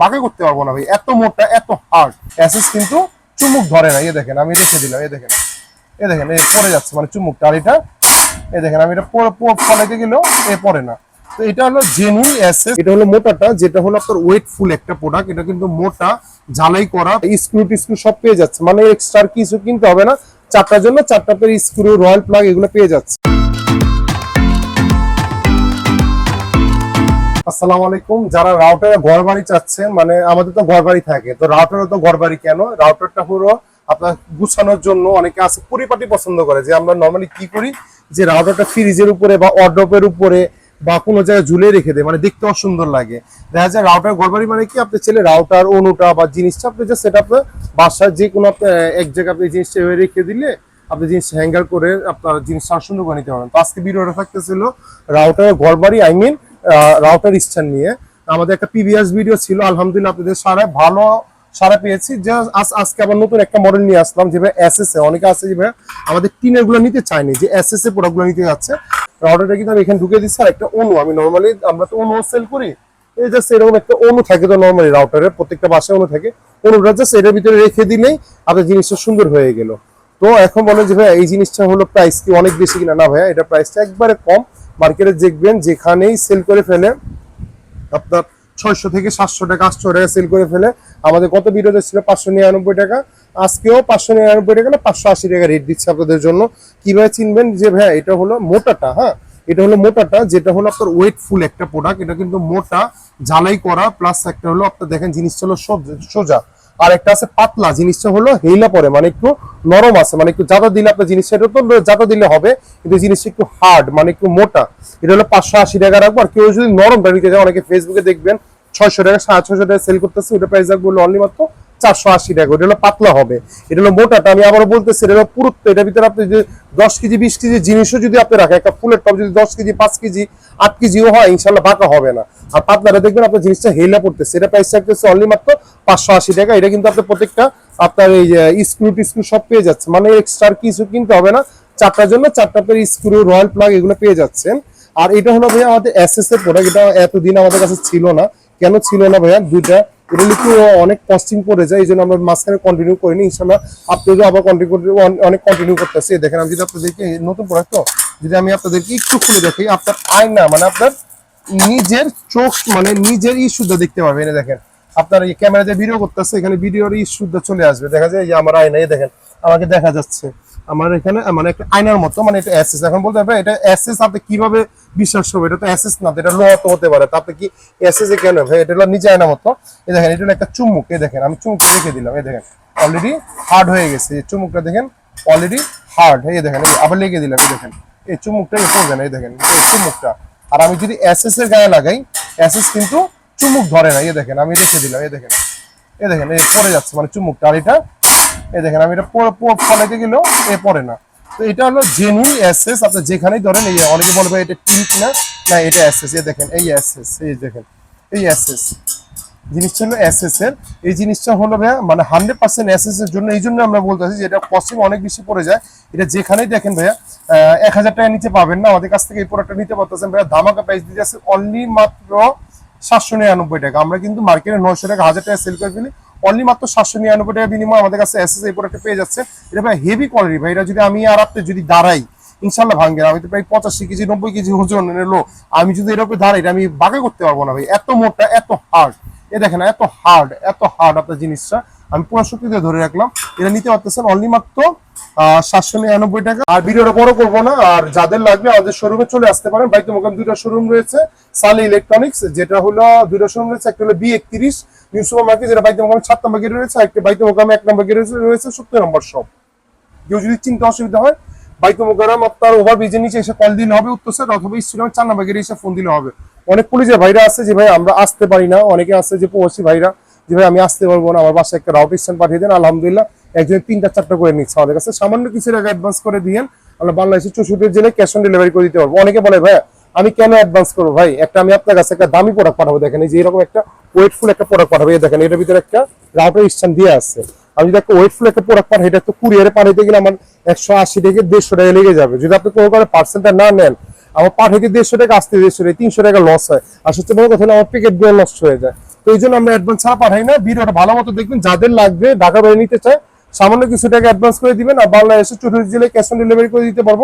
বাঁকা করতে পারব না ভাই। এত মোটা, এত হার্ড অ্যাসেস কিন্তু চুমুক ধরে না। এ দেখেন, আমি রেখে দিলাম এ দেখেন। এ দেখেন এ পড়ে যাচ্ছে মানে চুমুকটা। আর এটা এ দেখেন, আমি এটা ফলাইতে গেলেও এ পড়ে না। তো এটা হলো জেনুইন অ্যাসেস এটা হলো মোটাটা, যেটা হলো আপনার ওয়েট ফুল একটা প্রোডাক্ট এটা কিন্তু মোটা, ঝালাই করা। স্ক্রু টিস্ক্রু সব পেয়ে যাচ্ছে। মানে এক্সট্রা কিছু কিনতে হবে না। চারটার জন্য চারটা পেয়ে স্ক্রু রয়্যাল প্লাগ এগুলো পেয়ে যাচ্ছে। আসসালামু আলাইকুম। যারা রাউটারে ঘর বাড়ি চাচ্ছেন মানে আমাদের তো ঘর বাড়ি থাকে, তো রাউটারও তো ঘর বাড়ি কেন? রাউটারটা হলো আপনার গুছানোর জন্য অনেকে আছে, পরিপাটি পছন্দ করে, যে আমরা নর্মালি কি করি? যে রাউটারটা ফ্রিজের উপরে বা অড্রপের উপরে বা কোনো জায়গায় ঝুলে রেখে দেয় মানে দেখতে অসুন্দর লাগে। দেখা যায় রাউটার ঘর বাড়ি মানে কি? আপনি ছেলে রাউটার, অনুটা বা জিনিসটা আপনি যে সেটা আপনার বাসায় যে কোনো আপনার এক জায়গায় আপনি জিনিসটা এভাবে রেখে দিলে আপনি জিনিস হ্যাঙ্গার করে আপনার জিনিসটা আর সুন্দর করে নিতে পারেন তো আজকে ভিডিওটা থাকতেছিল রাউটার ঘর বাড়ি আই মিন রাউটার স্ট্যান্ড নিয়ে। আমাদের একটা পিভিএস ভিডিও ছিল, আলহামদুলিল্লাহ আপনাদের সারা ভালো সারা পেয়েছি। যে আজ আজকে আবার নতুন একটা মডেল নিয়ে আসলাম যেভাবে এসএস এ। অনেকে আছে যেভাবে আমাদের টিনেরগুলো নিতে চায়নি যে এসএস এ প্রোডাক্টগুলো নিতে যাচ্ছে। রাউটারটা কিন্তু আমি এখানে ঢুকে দিচ্ছি, আর একটা অনু। আমি নর্মালি আমরা তো অনু সেল করি। এই জাস্ট এরকম একটা অনু থাকে তো নর্মালি রাউটারের প্রত্যেকটা বাসায় অনু থাকে। অনুটা জাস্ট এটার ভিতরে রেখে দিলেই আপনার জিনিসটা সুন্দর হয়ে গেল। তো এখন বলে যে ভাই এই জিনিসটা হলো প্রাইস কি অনেক বেশি কিনা? না ভাইয়া, এটা প্রাইসটা একবারে কম। মার্কেটে দেখবেন যেখানেই সেল করে ফেলে, আপনার ছয়শো থেকে সাতশো টাকা আটশো টাকা সেল করে ফেলে। আমাদের কত ভিডিওতে ছিল পাঁচশো নিরানব্বই টাকা, আজকেও পাঁচশো নিরানব্বই টাকা না, পাঁচশো আশি টাকা রেট দিচ্ছে আপনাদের জন্য। কীভাবে চিনবেন যে ভাই এটা হলো মোটাটা হ্যাঁ? এটা হলো মোটাটা, যেটা হলো আপনার ওয়েট ফুল একটা প্রোডাক্ট এটা কিন্তু মোটা ঝালাই করা প্লাস একটা হলো আপনার দেখেন জিনিসটা হলো সোজা। আর একটা আছে পাতলা, জিনিসটা হলো হেইলা পরে মানে একটু নরম আছে মানে একটু জাদা দিলে আপনার জিনিসটা এটা তো জাদা দিলে হবে, কিন্তু জিনিসটা একটু হার্ড মানে একটু মোটা। এটা হলো পাঁচশো আশি টাকা রাখব, আর কেউ যদি নরমটা নিতে যায় অনেকে ফেসবুকে দেখবেন, ছয়শো টাকা, সাড়ে ছয়শো টাকা সেল করতেছে, ওটা প্রাইস রাখব অনলি মাত্র চারশো আশি টাকা ওটা হলো পাতলা হবে। এটা হলো মোটাটা, আমি আবারও বলতেছি, এটা হলো পুরুত্ব, এটার ভিতরে আপনি যে দশ কেজি, বিশ কেজি জিনিসও যদি আপনি রাখেন, একটা ফুলের টপ যদি দশ কেজি, পাঁচ কেজি, আট কেজিও হয়, ইনশাল্লাহ বাঁকা হবে না। আর পাতলাটা দেখবেন আপনার জিনিসটা হেলা পড়তেছে, এটা প্রাইস রাখতেছে অনলি মাত্র পাঁচশো আশি টাকা। এটা কিন্তু আপনার প্রত্যেকটা আপনার এই স্ক্রু টিস্ক্রু সব পেয়ে যাচ্ছে মানে এক্সট্রা কিছু কিনতে হবে না। চারটার জন্য চারটা পেয়ে স্ক্রু রয়্যাল প্লাগ এগুলো পেয়ে যাচ্ছেন। আর এটা হলো ভাইয়া আমাদের এসএস এর প্রোডাক্ট এটা এতদিন আমাদের কাছে ছিল না। কেন ছিল না ভাইয়া? দুইটা এটা একটু অনেক কস্টিং পড়ে যায় এই জন্য আমরা মাঝখানে কন্টিনিউ করিনি। ইনশাল্লাহ আপনাদের আবার কন্টিনিউ অনেক কন্টিনিউ করতেছি। দেখেন, আমি যদি আপনাদেরকে নতুন প্রোডাক্ট তো যদি আমি আপনাদেরকে একটু খুলে দেখি, আপনার আয়না মানে আপনার নিজের চোখ মানে নিজের ই শুদ্ধ দেখতে পারবেন এই দেখেন, আপনার এই ক্যামেরাতে ভিডিও করতেছে, এখানে ভিডিওর ই শুদ্ধ চলে আসবে। দেখা যায় যে আমার আয়না এই দেখেন, আমাকে দেখা যাচ্ছে। আমার এখানে মানে একটা আয়নার মতো মানে এটা অ্যাসেস এখন বলতে হবে, এটা অ্যাসেস আপনি কীভাবে বিশ্বাস করবে এটা তো অ্যাসেস না এটা লোহা তো হতে পারে। তাতে কি অ্যাসেস এ কেন? ভাই, এটা হলো নিচে আয়না মতো। এই দেখেন, এটা একটা চুমুক এই দেখেন, আমি চুমুকটা রেখে দিলাম, এই দেখেন অলরেডি হার্ড হয়ে গেছে। এই চুমুকটা দেখেন অলরেডি হার্ড এই দেখেন আবার লেগে দিলাম, এই দেখেন। এই চুমুকটা পড়বে না, এই দেখেন, এই চুমুকটা আর আমি যদি অ্যাসেস এর গায়ে লাগাই অ্যাসেস কিন্তু চুমুক ধরে না, এই দেখেন, আমি রেখে দিলাম, এই দেখেন এই দেখেন, এই পড়ে যাচ্ছে মানে চুমুকটা আর এটা এই দেখেন, আমি এটা ফলাইতে গেলেও এ পড়ে না। তো এটা হলো জেনুইন অ্যাসেস আপনি যেখানেই ধরেন, এই অনেকে বলবে এটা টিক না না, এটা অ্যাসেস এ দেখেন, এই অ্যাসেস এই দেখেন, এই অ্যাসেস জিনিসটা হলো এসএস এর। এই জিনিসটা হলো ভাইয়া মানে হান্ড্রেড পার্সেন্ট এসএস এর জন্য, এই জন্য আমরা বলতেছি যে এটা কস্টিং অনেক বেশি পড়ে যায়। এটা যেখানেই দেখেন ভাইয়া এক হাজার টাকা নিতে পাবেন না। আমাদের কাছ থেকে এই প্রোডাক্টটা নিতে পারতেছেন ভাইয়া। ধামাকা প্রাইস দিতে আছে অনলি মাত্র সাতশো নিরানব্বই টাকা। আমরা কিন্তু মার্কেটে নয়শো টাকা, হাজার টাকা সেল করে ফেলি। অনলি মাত্র সাতশো নিরানব্বই টাকা বিনিময় আমাদের কাছে এস এস এই প্রোডাক্টটা পেয়ে যাচ্ছে। এটা ভাই হেভি কোয়ালিটি ভাই। এটা যদি আমি আর আপনি যদি দাঁড়াই ইনশাল্লাহ ভাঙ্গে আমি তো প্রায় পঁচাশি কেজি, নব্বই কেজি ওজন লো। আমি যদি এরকম দাঁড়াই, এটা আমি বাঁকা করতে পারব না, ভাই। এত মোটা, এত হার্ড এ দেখেন, এত হার্ড এত হার্ড আপনার জিনিসটা। আমি পুরো দিয়ে ধরে রাখলাম। এটা নিতে পারতেছেন অনলি মাত্র সাতশো নিরানব্বই টাকা। আর ভিডিওটা বড় করব না, আর যাদের লাগবে আমাদের শোরুমে চলে আসতে পারেন। বাইতে মোকাম দুইটা শোরুম রয়েছে সালি ইলেকট্রনিক্স যেটা হলো দুইটা শোরুম রয়েছে, একটা হলো বি একত্রিশ নিউ সুপার মার্কেট যেটা বাইতে মোকামে সাত নম্বর গেটে রয়েছে একটা বাইতে মোকামে এক নম্বর গেটে রয়েছে, সত্তর নম্বর শপ কেউ যদি চিন্তা অসুবিধা হয় বাইতো মোকারাম আপনার ওভার ব্রিজের নিচে এসে কল দিলে হবে, উত্তর সাইড অথবা স্টেডিয়াম চার নম্বর গেটে এসে ফোন দিলে হবে। অনেক পুলিশের ভাইরা আছে যে, ভাই, আমরা আসতে পারি না। অনেকে আছে যে, প্রবাসী ভাইরা, যে, ভাই, আমি আসতে পারব না। আমার বাসায় একটা রাউট স্ট্যান্ড পাঠিয়ে দেন। আলহামদুলিল্লাহ একজন তিনটা, চারটা করে নিচ্ছে আমাদের কাছে। সামান্য কিছু টাকা অ্যাডভান্স করে দিয়ে আমরা বাংলাদেশের চৌষট্টি জেলায় ক্যাশ অন ডেলিভারি করে দিতে পারব। অনেকে বলে, ভাই, আমি কেন অ্যাডভান্স করব? ভাই, একটা আমি আপনার কাছে একটা দামি প্রোডাক্ট পাঠাবো, দেখেন। এই যে, এরকম একটা ওয়েটফুল একটা প্রোডাক্ট পাঠাবো। এই দেখেন, এটার ভিতরে একটা রাউটার স্ট্যান্ড দিয়ে আছে। আমি যদি একটা ওয়েটফুল একটা প্রোডাক্ট পাঠাই, এটা তো কুরিয়ারে পাঠাইতে গেলে আমার একশো আশি থেকে দেড়শো টাকা লেগে যাবে। যদি আপনি কোনো কারণে পার্সেন্টটা না নেন আমার পাঠাইতে দেড়শো টাকা, আসতে দেড়শো টাকা, তিনশো টাকা লস হয়। আর সত্যি বড় কথা হলো আমার প্যাকেটগুলো নষ্ট হয়ে যায়। তো এই জন্য আমরা অ্যাডভান্স ছাড়া পাঠাই না। ভিডিওটা ভালো মতো দেখবেন, যাদের লাগবে ঢাকা বাইরে নিতে চায়, সামান্য কিছু টাকা অ্যাডভান্স করে দিবেন, আর বাংলাদেশের চৌধুরী জেলায় ক্যাশ অন ডেলিভারি করে দিতে পারব।